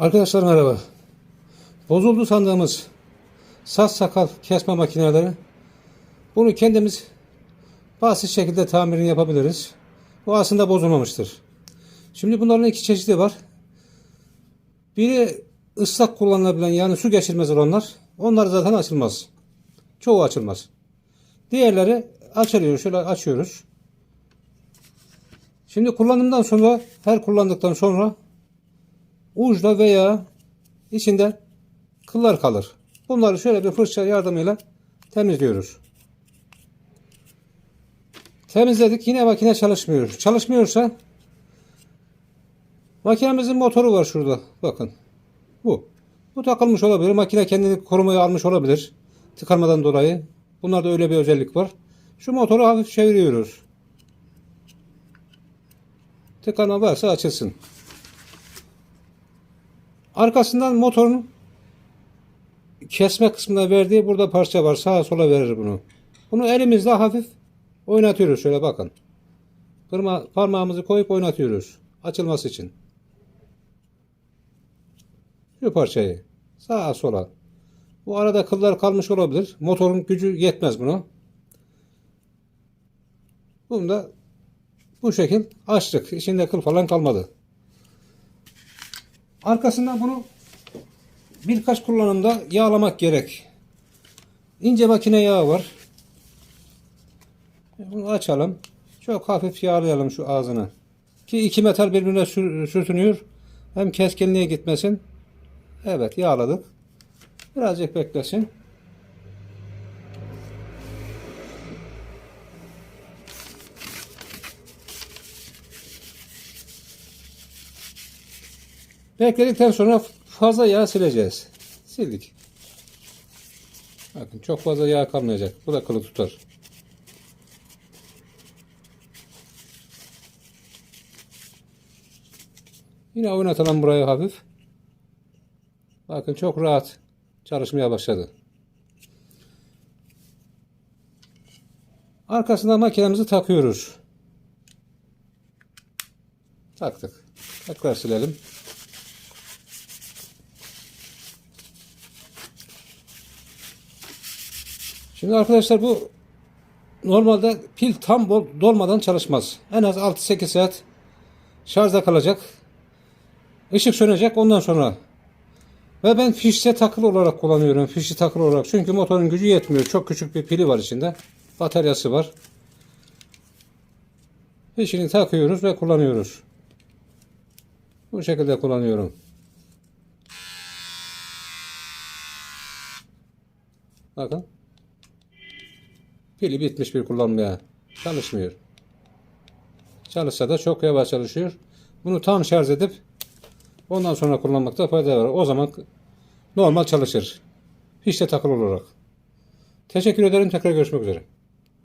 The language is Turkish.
Arkadaşlar merhaba. Bozuldu sandığımız saç sakal kesme makineleri bunu kendimiz basit şekilde tamirini yapabiliriz. Bu aslında bozulmamıştır. Şimdi bunların iki çeşidi var. Biri ıslak kullanılabilen yani su geçirmez olanlar. Onlar zaten açılmaz. Çoğu açılmaz. Diğerleri açılıyor. Şöyle açıyoruz. Şimdi kullanımdan sonra her kullandıktan sonra uçta veya içinde kıllar kalır. Bunları şöyle bir fırça yardımıyla temizliyoruz. Temizledik yine makine çalışmıyor. Çalışmıyorsa makinemizin motoru var şurada. Bakın. Bu. Bu takılmış olabilir. Makine kendini korumaya almış olabilir. Tıkanmadan dolayı. Bunlarda öyle bir özellik var. Şu motoru hafif çeviriyoruz. Tıkanma varsa açılsın. Arkasından motorun kesme kısmına verdiği burada parça var. Sağa sola verir bunu. Bunu elimizle hafif oynatıyoruz. Şöyle bakın. Kırma, parmağımızı koyup oynatıyoruz. Açılması için. Şu parçayı. Sağa sola. Bu arada kıllar kalmış olabilir. Motorun gücü yetmez buna. Bunu da bu şekil açtık. İçinde kıl falan kalmadı. Arkasından bunu birkaç kullanımda yağlamak gerek. İnce makine yağı var. Bunu açalım. Çok hafif yağlayalım şu ağzını. Ki iki metal birbirine sür, sürtünüyor. Hem keskinliğe gitmesin. Evet yağladık. Birazcık beklesin. Bekledikten sonra fazla yağ sileceğiz. Sildik. Bakın çok fazla yağ kalmayacak. Bu da kılı tutar. Yine oynatalım burayı hafif. Bakın çok rahat çalışmaya başladı. Arkasından makinemizi takıyoruz. Taktık. Tekrar silelim. Şimdi arkadaşlar bu normalde pil tam dolmadan çalışmaz. En az 6-8 saat şarjda kalacak. Işık sönecek ondan sonra. Ve ben fişe takılı olarak kullanıyorum. Fişi takılı olarak. Çünkü motorun gücü yetmiyor. Çok küçük bir pili var içinde. Bataryası var. Fişini takıyoruz ve kullanıyoruz. Bu şekilde kullanıyorum. Bakın. Pili bitmiş bir kullanmaya. Çalışmıyor. Çalışsa da çok yavaş çalışıyor. Bunu tam şarj edip ondan sonra kullanmakta fayda var. O zaman normal çalışır. De takılı olarak. Teşekkür ederim. Tekrar görüşmek üzere.